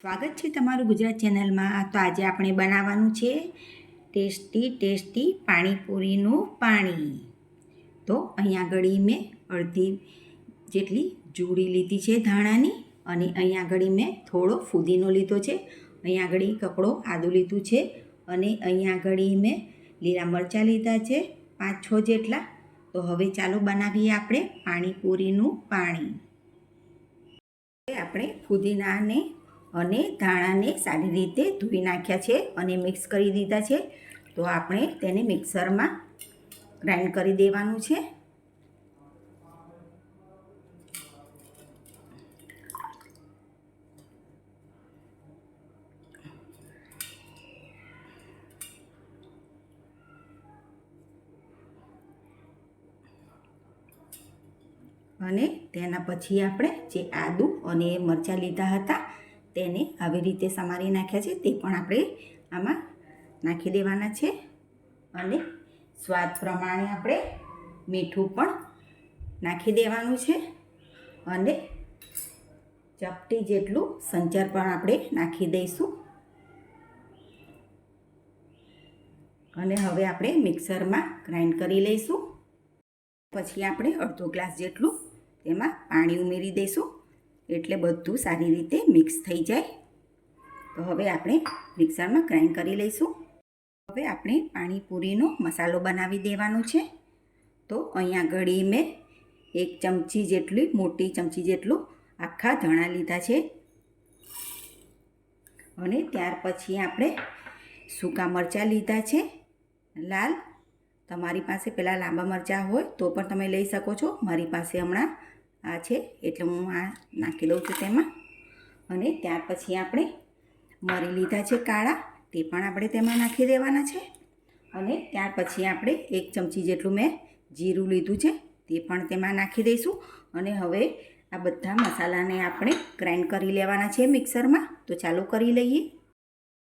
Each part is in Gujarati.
સ્વાગત છે તમારું ગુજરાત ચેનલમાં. તો આજે આપણે બનાવવાનું છે ટેસ્ટી ટેસ્ટી પાણીપુરીનું પાણી. તો અહીંયા આગળ મેં અડધી જેટલી જુડી લીધી છે ધાણાની અને અહીંયા આગળ મેં થોડો ફુદીનો લીધો છે. અહીંયા આગળ કકડો આદું લીધું છે અને અહીંયા આગળ મેં લીલા મરચાં લીધા છે પાંચ છ જેટલા. તો હવે ચાલો બનાવીએ આપણે પાણીપુરીનું પાણી. આપણે ફુદીનાને અને ધાણાને સારી રીતે ધોઈ નાખ્યા છે અને મિક્સ કરી દીધા છે. તો આપણે તેને મિક્સરમાં ગ્રાઇન્ડ કરી દેવાનું છે. અને તેના પછી આપણે જે આદું અને મરચાં લીધા હતા તેને આવી રીતે સમારી નાખ્યા છે, તે પણ આપણે આમાં નાખી દેવાના છે. અને સ્વાદ પ્રમાણે આપણે મીઠું પણ નાખી દેવાનું છે. અને ચપટી જેટલું સંચર પણ આપણે નાખી દઈશું. અને હવે આપણે મિક્સરમાં ગ્રાઇન્ડ કરી લઈશું. પછી આપણે અડધો ગ્લાસ જેટલું તેમાં પાણી ઉમેરી દઈશું. એટલે બધું સારી રીતે મિક્સ થઈ જાય. તો હવે આપણે મિક્સરમાં ગ્રાઇન્ડ કરી લઈશું. હવે આપણે પાણીપુરીનો મસાલો બનાવી દેવાનો છે. તો અહીંયા ઘડી મેં એક ચમચી જેટલી, મોટી ચમચી જેટલું આખા ધણા લીધા છે. અને ત્યાર પછી આપણે સૂકા મરચાં લીધા છે. લાલ. તમારી પાસે પહેલાં લાંબા મરચાં હોય તો પણ તમે લઈ શકો છો. મારી પાસે હમણાં આ છે, એટલે હું આ નાખી દઉં છું તેમાં. અને ત્યાર પછી આપણે મરી લીધા છે કાળા, તે પણ આપણે તેમાં નાખી દેવાના છે. અને ત્યાર પછી આપણે એક ચમચી જેટલું મેં જીરું લીધું છે, તે પણ તેમાં નાખી દઈશું. અને હવે આ બધા મસાલાને આપણે ગ્રાઇન્ડ કરી લેવાના છે મિક્સરમાં. તો ચાલુ કરી લઈએ.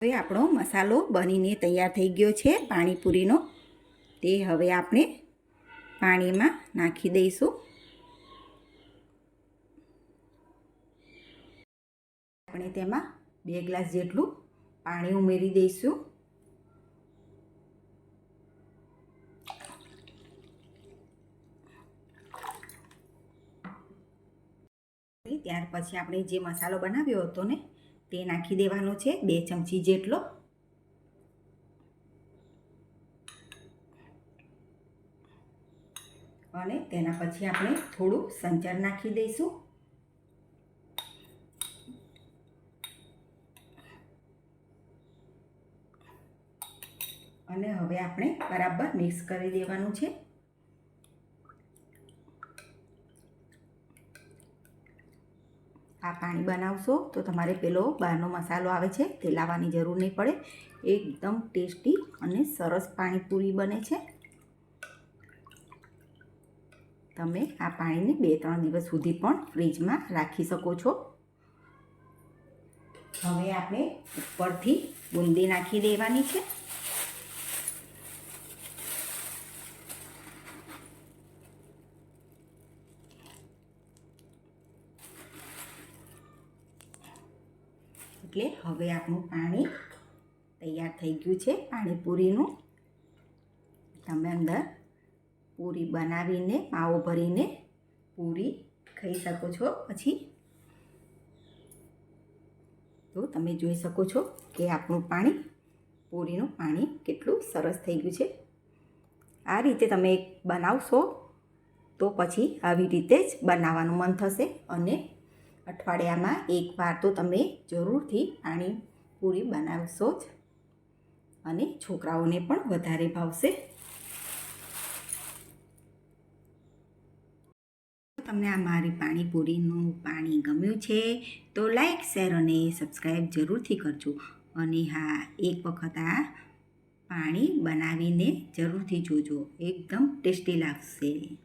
હવે આપણો મસાલો બનીને તૈયાર થઈ ગયો છે પાણીપુરીનો. તે હવે આપણે પાણીમાં નાખી દઈશું. આપણે તેમાં બે ગ્લાસ જેટલું પાણી ઉમેરી દઈશું. ત્યાર પછી આપણે જે મસાલો બનાવ્યો હતો ને, તે નાખી દેવાનો છે બે ચમચી જેટલો. અને તેના પછી આપણે થોડું સંચર નાખી દઈશું. અને હવે આપણે બરાબર મિક્સ કરી દેવાનું છે. આ પાણી બનાવશો તો તમારે પેલો બહારનો મસાલો આવે છે તે લાવવાની જરૂર નહીં પડે. એકદમ ટેસ્ટી અને સરસ પાણીપુરી બને છે. તમે આ પાણીને બે ત્રણ દિવસ સુધી પણ ફ્રીજમાં રાખી શકો છો. હવે આપણે ઉપરથી બુંદી નાખી દેવાની છે. એટલે હવે આપણું પાણી તૈયાર થઈ ગયું છે, પાણીપુરીનું. તમે અંદર પૂરી બનાવીને માવો ભરીને પૂરી ખાઈ શકો છો. પછી તો તમે જોઈ શકો છો કે આપણું પાણી, પૂરીનું પાણી કેટલું સરસ થઈ ગયું છે. આ રીતે તમે બનાવશો તો પછી આવી રીતે જ બનાવવાનું મન થશે અને અઠવાડિયામાં એકવાર તો તમે જરૂરથી પાણી પૂરી બનાવશો જ. અને છોકરાઓને પણ વધારે ભાવશે. તમને આ મારી પાણીપુરીનું પાણી ગમ્યું છે તો લાઈક, શેર અને સબસ્ક્રાઈબ જરૂરથી કરજો. અને હા, એક વખત આ પાણી બનાવીને જરૂરથી જોજો. એકદમ ટેસ્ટી લાગશે.